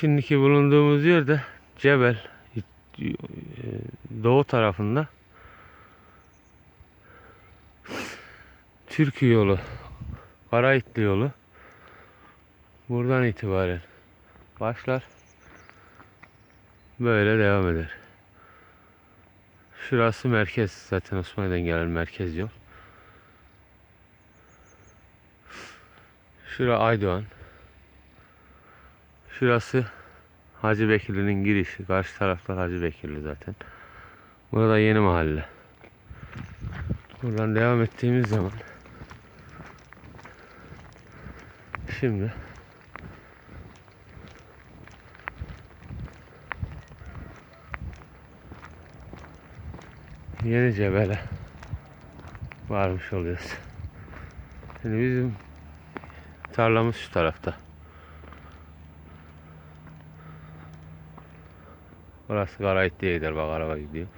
Şimdiki bulunduğumuz yerde Cebel e, doğu tarafında Türkiye yolu Karaitli yolu buradan itibaren başlar böyle devam eder. Şurası merkez zaten Osmanlı'dan gelen merkez yol. Şura Aydoğan. Şurası Hacı Bekirli'nin girişi. Karşı tarafta Hacı Bekirli zaten. Burada yeni mahalle. Buradan devam ettiğimiz zaman şimdi Yeni Cebel'e varmış oluyoruz. Şimdi bizim tarlamız şu tarafta. Burası Karayit diye gider bak araba gidiyor.